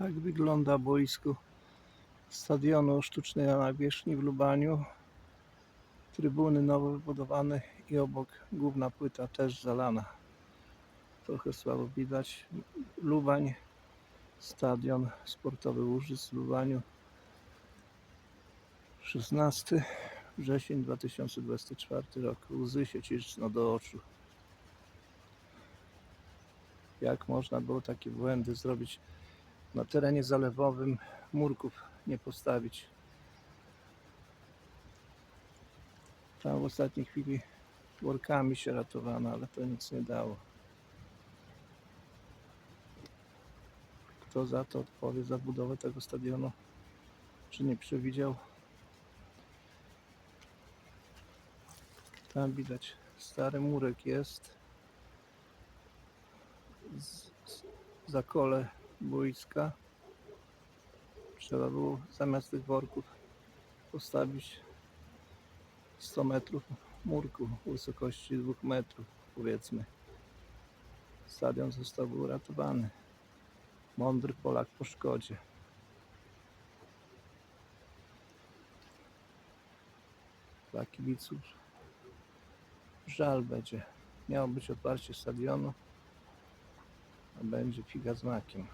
Tak wygląda boisko stadionu sztucznej nawierzchni w Lubaniu. Trybuny nowo wybudowane i obok główna płyta też zalana. Trochę słabo widać. Lubań, stadion sportowy Łużyc w Lubaniu. 16 wrzesień 2024 rok. Łzy się cisną do oczu. Jak można było takie błędy zrobić na terenie zalewowym, murków nie postawić. Tam w ostatniej chwili workami się ratowano, ale to nic nie dało. Kto za to odpowie za budowę tego stadionu? Czy nie przewidział? Tam widać stary murek jest. Z, z, zakole boiska. Trzeba było zamiast tych worków postawić 100 metrów murku wysokości 2 metrów, powiedzmy. Stadion został uratowany. Mądry Polak po szkodzie. Dla kibiców żal będzie. Miało być otwarcie stadionu, a będzie figa z makiem.